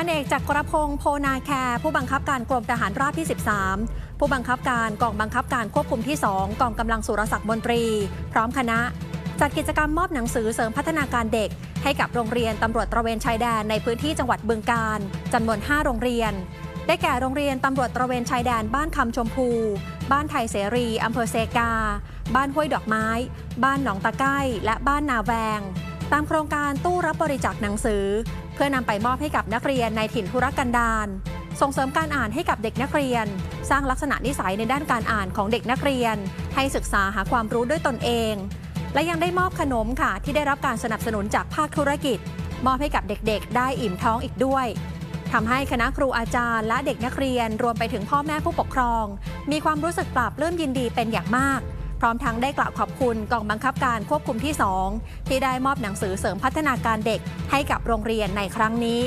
พันเอกจักรพงศ์โพนาแคร์ผู้บังคับการกรมทหารราบที่ 13 ผู้บังคับการกองบังคับการควบคุมที่ 2 กองกำลังสุรศักดิ์มนตรี พร้อมคณะ จัดกิจกรรมมอบหนังสือเสริมพัฒนาการเด็ก ให้กับโรงเรียนตำรวจตระเวนชายแดนในพื้นที่จังหวัดบึงกาฬจำนวน 5 โรงเรียน ได้แก่โรงเรียนตำรวจตระเวนชายแดนบ้านคำชมพู บ้านไทยเสรีอำเภอเซกา บ้านห้วยดอกไม้ บ้านหนองตะไก้และบ้านนาแวง ตามโครงการตู้รับบริจาคหนังสือ เพื่อนำไปมอบให้กับนักเรียนในถิ่นธุรกันดารส่งเสริมการอ่านให้กับเด็กนักเรียน สร้างลักษณะนิสัยในด้านการอ่านของเด็กนักเรียน ให้ศึกษาหาความรู้ด้วยตนเอง และยังได้มอบขนมค่ะ ที่ได้รับการสนับสนุนจากภาคธุรกิจ มอบให้กับเด็กๆ ได้อิ่มท้องอีกด้วยทำให้คณะครูอาจารย์และเด็กนักเรียนรวมไปถึงพ่อแม่ผู้ปกครอง มีความรู้สึกปลาบปลื้มยินดีเป็นอย่างมาก พร้อมทั้งได้กล่าวขอบคุณกองบังคับการควบคุมที่ 2 ที่ได้มอบหนังสือเสริมพัฒนาการเด็กให้กับโรงเรียนในครั้งนี้